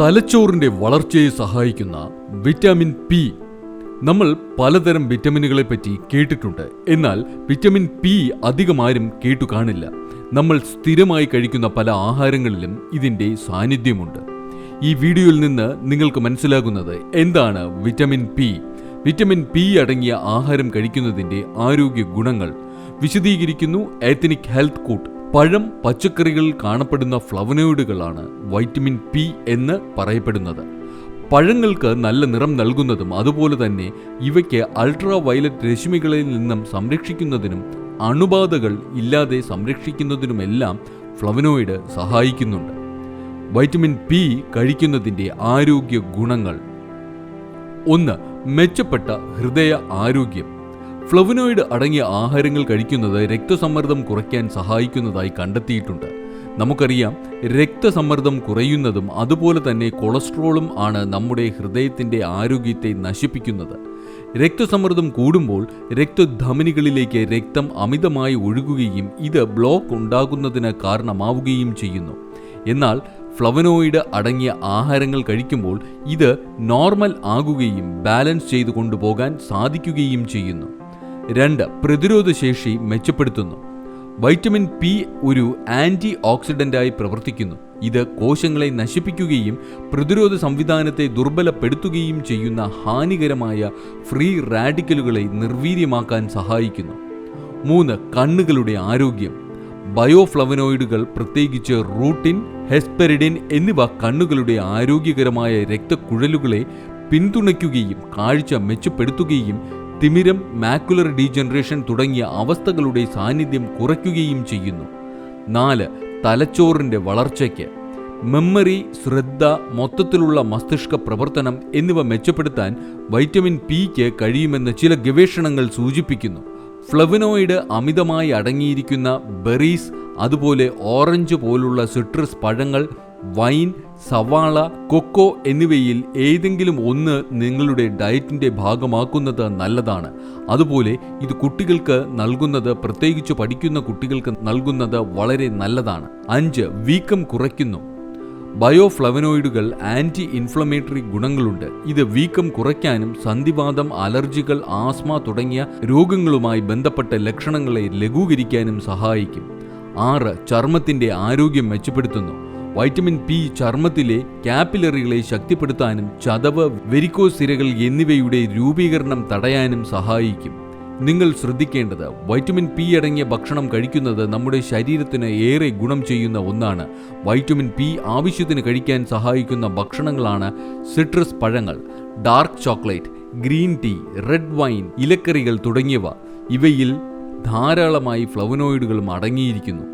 തലച്ചോറിന്റെ വളർച്ചയെ സഹായിക്കുന്ന വിറ്റാമിൻ പി. നമ്മൾ പലതരം വിറ്റമിനുകളെ പറ്റി കേട്ടിട്ടുണ്ട്. എന്നാൽ വിറ്റാമിൻ പി അധികമാരും കേട്ടു കാണില്ല. നമ്മൾ സ്ഥിരമായി കഴിക്കുന്ന പല ആഹാരങ്ങളിലും ഇതിന്റെ സാന്നിധ്യമുണ്ട്. ഈ വീഡിയോയിൽ നിന്ന് നിങ്ങൾക്ക് മനസ്സിലാകുന്നത് എന്താണ് വിറ്റാമിൻ പി. വിറ്റമിൻ പി അടങ്ങിയ ആഹാരം കഴിക്കുന്നതിന്റെ ആരോഗ്യ ഗുണങ്ങൾ വിശദീകരിക്കുന്നു എത്തനിക് ഹെൽത്ത് കൂട്ട്. പഴം പച്ചക്കറികളിൽ കാണപ്പെടുന്ന ഫ്ലവനോയിഡുകളാണ് വൈറ്റമിൻ പി എന്ന് പറയപ്പെടുന്നത്. പഴങ്ങൾക്ക് നല്ല നിറം നൽകുന്നതും അതുപോലെ തന്നെ ഇവയ്ക്ക് അൾട്രാ വയലറ്റ് രശ്മികളിൽ നിന്നും സംരക്ഷിക്കുന്നതിനും അണുബാധകൾ ഇല്ലാതെ സംരക്ഷിക്കുന്നതിനുമെല്ലാം ഫ്ലവനോയിഡ് സഹായിക്കുന്നുണ്ട്. വൈറ്റമിൻ പി കഴിക്കുന്നതിന്റെ ആരോഗ്യ ഗുണങ്ങൾ. ഒന്ന് മെച്ചപ്പെട്ട ഹൃദയ ആരോഗ്യം. ഫ്ലവനോയിഡ് അടങ്ങിയ ആഹാരങ്ങൾ കഴിക്കുന്നത് രക്തസമ്മർദ്ദം കുറയ്ക്കാൻ സഹായിക്കുന്നതായി കണ്ടെത്തിയിട്ടുണ്ട്. നമുക്കറിയാം രക്തസമ്മർദ്ദം കുറയുന്നതും അതുപോലെ തന്നെ കൊളസ്ട്രോളും ആണ് നമ്മുടെ ഹൃദയത്തിന്റെ ആരോഗ്യത്തെ നശിപ്പിക്കുന്നത്. രക്തസമ്മർദ്ദം കൂടുമ്പോൾ രക്തധമനികളിലേക്ക് രക്തം അമിതമായി ഒഴുകുകയും ഇത് ബ്ലോക്ക് ഉണ്ടാകുന്നതിന് കാരണമാവുകയും ചെയ്യുന്നു. എന്നാൽ ഫ്ലവനോയിഡ് അടങ്ങിയ ആഹാരങ്ങൾ കഴിക്കുമ്പോൾ ഇത് നോർമൽ ആകുകയും ബാലൻസ് ചെയ്തു കൊണ്ടുപോകാൻ സാധിക്കുകയും ചെയ്യുന്നു. രണ്ട് പ്രതിരോധശേഷി മെച്ചപ്പെടുത്തുന്നു. വൈറ്റമിൻ പി ഒരു ആന്റി ഓക്സിഡന്റായി പ്രവർത്തിക്കുന്നു. ഇത് കോശങ്ങളെ നശിപ്പിക്കുകയും പ്രതിരോധ സംവിധാനത്തെ ദുർബലപ്പെടുത്തുകയും ചെയ്യുന്ന ഹാനികരമായ ഫ്രീ റാഡിക്കലുകളെ നിർവീര്യമാക്കാൻ സഹായിക്കുന്നു. മൂന്ന് കണ്ണുകളുടെ ആരോഗ്യം. ബയോഫ്ലവനോയിഡുകൾ പ്രത്യേകിച്ച് റൂട്ടിൻ ഹെസ്പെരിഡിൻ എന്നിവ കണ്ണുകളുടെ ആരോഗ്യകരമായ രക്തക്കുഴലുകളെ പിന്തുണയ്ക്കുകയും കാഴ്ച മെച്ചപ്പെടുത്തുകയും തിമിരം മാക്കുലർ ഡീജനറേഷൻ തുടങ്ങിയ അവസ്ഥകളുടെ സാന്നിധ്യം കുറയ്ക്കുകയും ചെയ്യുന്നു. നാല് തലച്ചോറിന്റെ വളർച്ചയ്ക്ക്. മെമ്മറി ശ്രദ്ധ മൊത്തത്തിലുള്ള മസ്തിഷ്ക പ്രവർത്തനം എന്നിവ മെച്ചപ്പെടുത്താൻ വൈറ്റമിൻ പിക്ക് കഴിയുമെന്ന് ചില ഗവേഷണങ്ങൾ സൂചിപ്പിക്കുന്നു. ഫ്ലവിനോയിഡ് അമിതമായി അടങ്ങിയിരിക്കുന്ന ബെറീസ് അതുപോലെ ഓറഞ്ച് പോലുള്ള സിട്രസ് പഴങ്ങൾ വൈൻ സവാള കൊക്കോ എന്നിവയിൽ ഏതെങ്കിലും ഒന്ന് നിങ്ങളുടെ ഡയറ്റിന്റെ ഭാഗമാക്കുന്നത് നല്ലതാണ്. അതുപോലെ ഇത് കുട്ടികൾക്ക് നൽകുന്നത് പ്രത്യേകിച്ച് പഠിക്കുന്ന കുട്ടികൾക്ക് നൽകുന്നത് വളരെ നല്ലതാണ്. അഞ്ച് വീക്കം കുറയ്ക്കുന്നു. ബയോഫ്ലവനോയിഡുകൾ ആന്റി ഇൻഫ്ലമേറ്ററി ഗുണങ്ങളുണ്ട്. ഇത് വീക്കം കുറയ്ക്കാനും സന്ധിവാദം അലർജികൾ ആസ്മ തുടങ്ങിയ രോഗങ്ങളുമായി ബന്ധപ്പെട്ട ലക്ഷണങ്ങളെ ലഘൂകരിക്കാനും സഹായിക്കും. ആറ് ചർമ്മത്തിന്റെ ആരോഗ്യം മെച്ചപ്പെടുത്തുന്നു. വൈറ്റമിൻ പി ചർമ്മത്തിലെ കാപ്പിലറികളെ ശക്തിപ്പെടുത്താനും ചതവ് വെരിക്കോസ് സിരകൾ എന്നിവയുടെ രൂപീകരണം തടയാനും സഹായിക്കും. നിങ്ങൾ ശ്രദ്ധിക്കേണ്ടത് വൈറ്റമിൻ പി അടങ്ങിയ ഭക്ഷണം കഴിക്കുന്നത് നമ്മുടെ ശരീരത്തിന് ഏറെ ഗുണം ചെയ്യുന്ന ഒന്നാണ്. വൈറ്റമിൻ പി ആവശ്യത്തിന് കഴിക്കാൻ സഹായിക്കുന്ന ഭക്ഷണങ്ങളാണ് സിട്രസ് പഴങ്ങൾ dark chocolate green tea red wine ഇലക്കറികൾ തുടങ്ങിയവ. ഇവയിൽ ധാരാളമായി ഫ്ലവനോയിഡുകളും അടങ്ങിയിരിക്കുന്നു.